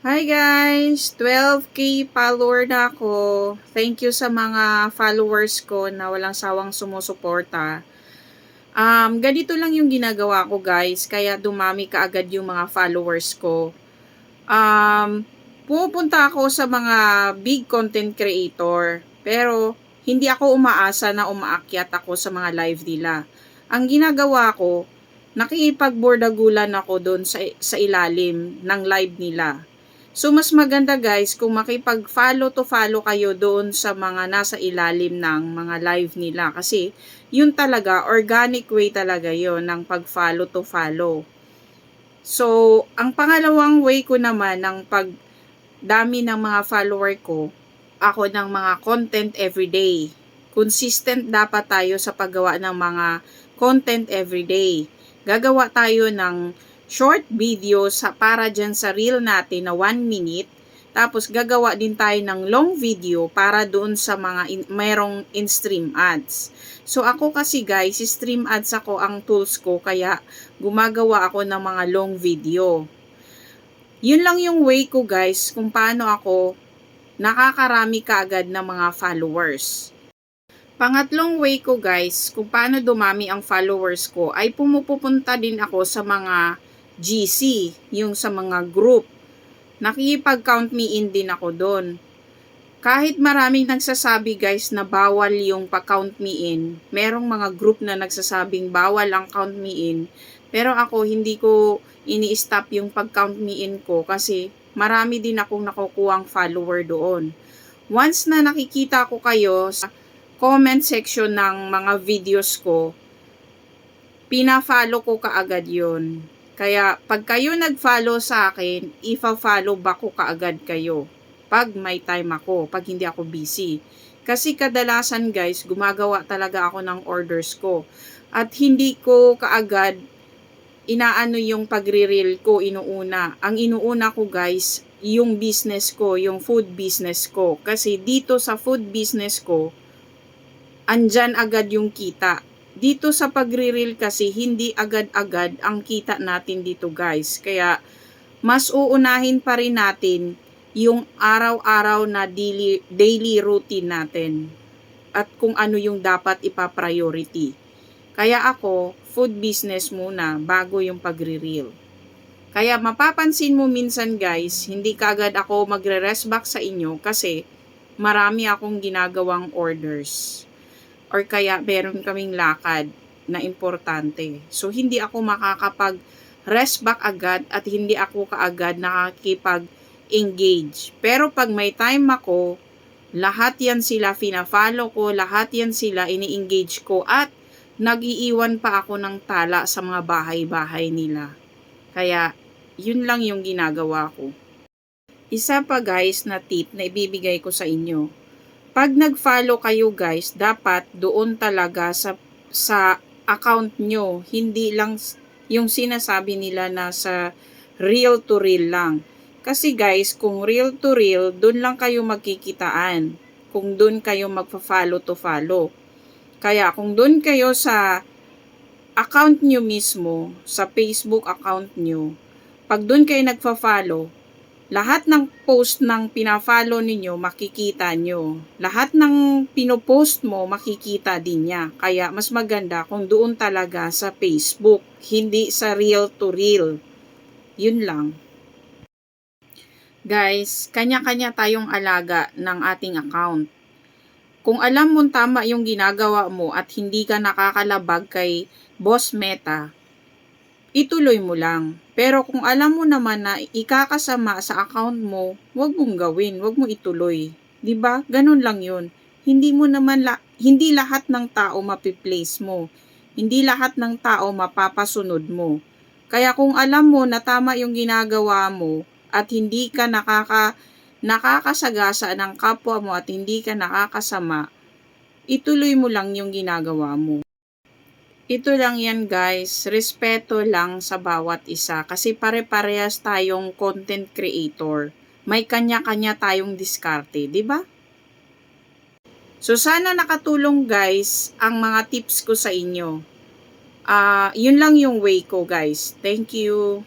Hi guys! 12k follower na ako. Thank you sa mga followers ko na walang sawang sumusuporta. Um, ganito lang yung ginagawa ko guys, kaya dumami kaagad yung mga followers ko. Um, pumupunta ako sa mga big content creator, pero hindi ako umaasa na umaakyat ako sa mga live nila. Ang ginagawa ko, nakikipagbordagulan ako doon sa, sa ilalim ng live nila. So, mas maganda guys kung makipag-follow to follow kayo doon sa mga nasa ilalim ng mga live nila. Kasi, yun talaga, organic way talaga yon ng pag-follow to follow. So, ang pangalawang way ko naman ng pag dami ng mga follower ko, ako ng mga content everyday. Consistent dapat tayo sa paggawa ng mga content everyday. Gagawa tayo ng short video sa para dyan sa reel natin na 1 minute. Tapos gagawa din tayo ng long video para doon sa mga in, mayroong in-stream ads. So ako kasi guys, stream ads ako ang tools ko kaya gumagawa ako ng mga long video. Yun lang yung way ko guys kung paano ako nakakarami kaagad ng mga followers. Pangatlong way ko guys, kung paano dumami ang followers ko, ay pumupunta din ako sa mga GC, yung sa mga group. Nakikipag-count me in din ako doon. Kahit maraming nagsasabi guys na bawal yung pa-count me in, merong mga group na nagsasabing bawal ang count me in, pero ako hindi ko ini-stop yung pag-count me in ko kasi marami din akong nakukuhang follower doon. Once na nakikita ko kayo sa comment section ng mga videos ko, pina-follow ko kaagad yon. Kaya pag kayo nag-follow sa akin, ifa-follow back ko kaagad kayo. Pag may time ako, pag hindi ako busy. Kasi kadalasan guys, gumagawa talaga ako ng orders ko. At hindi ko kaagad inaano yung pagre-reel ko inuuna. Ang inuuna ko guys, yung business ko, yung food business ko. Kasi dito sa food business ko, andyan agad yung kita. Dito sa pagre-reel kasi, hindi agad-agad ang kita natin dito guys. Kaya, mas uunahin pa rin natin yung araw-araw na daily, daily routine natin at kung ano yung dapat ipa-priority. Kaya ako, food business muna bago yung pagre-reel. Kaya mapapansin mo minsan guys, hindi kagad ako magre-rest back sa inyo kasi marami akong ginagawang orders. Or kaya meron kaming lakad na importante. So hindi ako makakapag rest back agad at hindi ako kaagad nakakipag engage. Pero pag may time ako, lahat yan sila fina-follow ko, lahat yan sila ini-engage ko at nag-iiwan pa ako ng tala sa mga bahay-bahay nila. Kaya, yun lang yung ginagawa ko. Isa pa guys na tip na ibibigay ko sa inyo. Pag nag-follow kayo guys, dapat doon talaga sa, sa account nyo, hindi lang yung sinasabi nila na sa real to real lang. Kasi guys, kung real to real, doon lang kayo magkikitaan. Kung doon kayo magpa-follow to follow. Kaya kung doon kayo sa account nyo mismo, sa Facebook account nyo, pag doon kayo nagpa-follow, lahat ng post ng pina-follow ninyo, makikita nyo. Lahat ng pinopost mo, makikita din niya. Kaya mas maganda kung doon talaga sa Facebook, hindi sa real to real. Yun lang. Guys, kanya-kanya tayong alaga ng ating account. Kung alam mo tama yung ginagawa mo at hindi ka nakakalabag kay Boss Meta, ituloy mo lang. Pero kung alam mo naman na ikakasama sa account mo, wag mong gawin, wag mo ituloy. 'Di ba? Ganun lang 'yun. Hindi mo naman la- hindi lahat ng tao mapi-place mo. Hindi lahat ng tao mapapasunod mo. Kaya kung alam mo na tama yung ginagawa mo at hindi ka nakaka nakakasagasa ng kapwa mo at hindi ka nakakasama, ituloy mo lang yung ginagawa mo. Ito lang yan guys, respeto lang sa bawat isa kasi pare-parehas tayong content creator. May kanya-kanya tayong diskarte, di ba? So sana nakatulong guys ang mga tips ko sa inyo. Uh, yun lang yung way ko guys. Thank you.